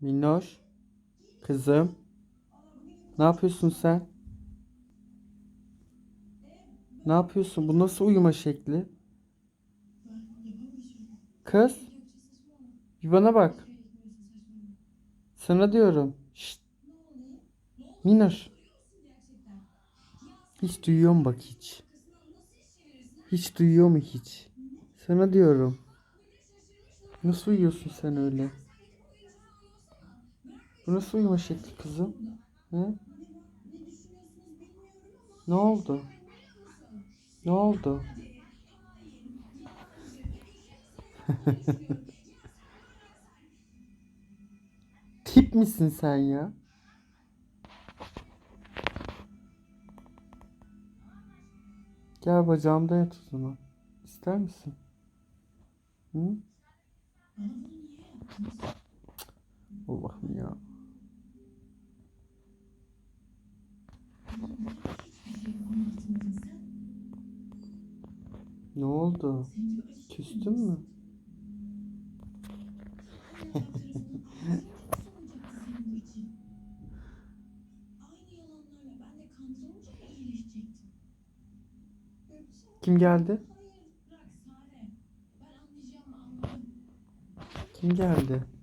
Minnoş. Kızım. Ne yapıyorsun sen? Ne yapıyorsun? Bu nasıl uyuma şekli? Kız. Bir bana bak. Sana diyorum. Şşt. Minnoş. Hiç duyuyor mu bak hiç? Hiç duyuyor mu hiç? Sana diyorum. Nasıl uyuyorsun sen öyle? Bu nasıl uyuma şekli kızım? Hı? Ne oldu? Ne oldu? Tip misin sen ya? Gel bacağımda yat o zaman. İster misin? Hı? Allah'ım ya. Ne oldu? Küstün mü? Kim geldi? Kim geldi?